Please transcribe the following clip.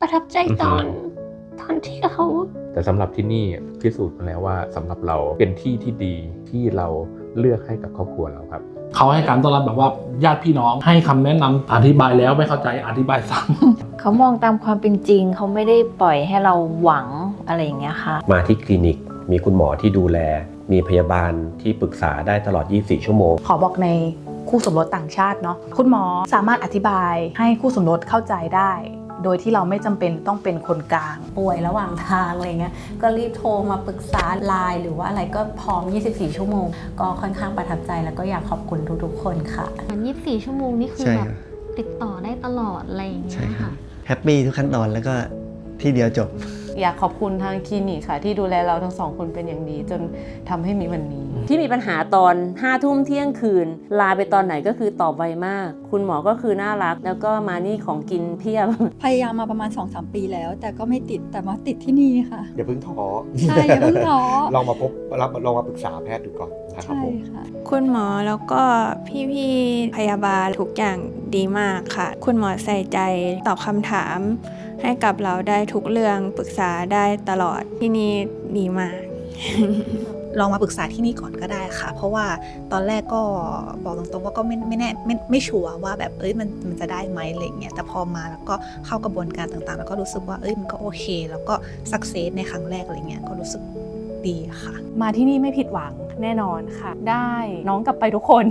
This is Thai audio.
ประทับใจตอนตอนที่เขา แต่สำหรับที่นี่พิสูจน์มาแล้วว่าสำหรับเราเป็นที่ที่ดีที่เราเลือกให้กับครอบครัวเราครับเขาให้การต้อนรับแบบว่าญาติพี่น้องให้คำแนะนำอธิบายแล้วไม่เข้าใจอธิบายซ้ำเขามองตามความเป็นจริง เขาไม่ได้ปล่อยให้เราหวังอะไรอย่างเงี้ยค่ะ มาที่คลินิกมีคุณหมอที่ดูแล มีพยาบาลที่ปรึกษาได้ตลอด 24 ชั่วโมง ขอบอกในคู่สมรสต่างชาติเนาะคุณหมอสามารถอธิบายให้คู่สมรสเข้าใจได้ โดยที่เราไม่จำเป็นต้องเป็นคนกลาง ป่วยระหว่างทางอะไรเงี้ยก็รีบโทรมาปรึกษาไลน์หรือว่าอะไรก็พร้อม 24 ชั่วโมง ก็ค่อนข้างประทับใจแล้วก็อยากขอบคุณทุกๆ คนค่ะ24 ชั่วโมงนี่คือใช่แบครับบติดต่อได้ตลอดอะไรอย่างเงี้ใช่ยครัค่ะบแฮปปี้ทุกขั้นตอนแล้วก็ที่เดียวจบ อยากขอบคุณทางคลินิกค่ะ ที่ดูแลเราทั้งสองคนเป็นอย่างดี จนทำให้มีวันนี้ ที่มีปัญหาตอน5้าทุ่มเที่ยงคืน ลาไปตอนไหนก็คือตอบไวมาก คุณหมอก็คือน่ารัก แล้วก็มานี่ของกินเพียบ พยายามมาประมาณ2-3ปีแล้ว แต่ก็ไม่ติดแต่มาติดที่นี่ค่ะ อย่าเพิ่งท้อใช่อย่าเพิ่งท้อลองมาพบรับลองมาปรึกษาแพทย์ดูก่อนนะครับใช่ผมค่ะคุณหมอแล้วก็พี่ๆพยาบาลทุกอย่างดีมากค่ะ คุณหมอใส่ใจตอบคำถาม ให้กับเราได้ทุกเรื่องปรึกษาได้ตลอดที่นี่ดีมาก ลองมาปรึกษาที่นี่ก่อนก็ได้ค่ะ เพราะว่าตอนแรกก็บอกตรงๆว่าก็ไม่ไม่แน่ไม่ไม่ชัวร์ว่าแบบเอ้ยมันมันจะได้ไหมอะไรเงี้ยแต่พอมาแล้วก็เข้ากระบวนการต่างๆ แล้วก็รู้สึกว่าเอ้ยมันก็โอเค แล้วก็สักเซสในครั้งแรกอะไรเงี้ยก็รู้สึกดีค่ะ มาที่นี่ไม่ผิดหวังแน่นอนค่ะ ได้น้องกลับไปทุกคน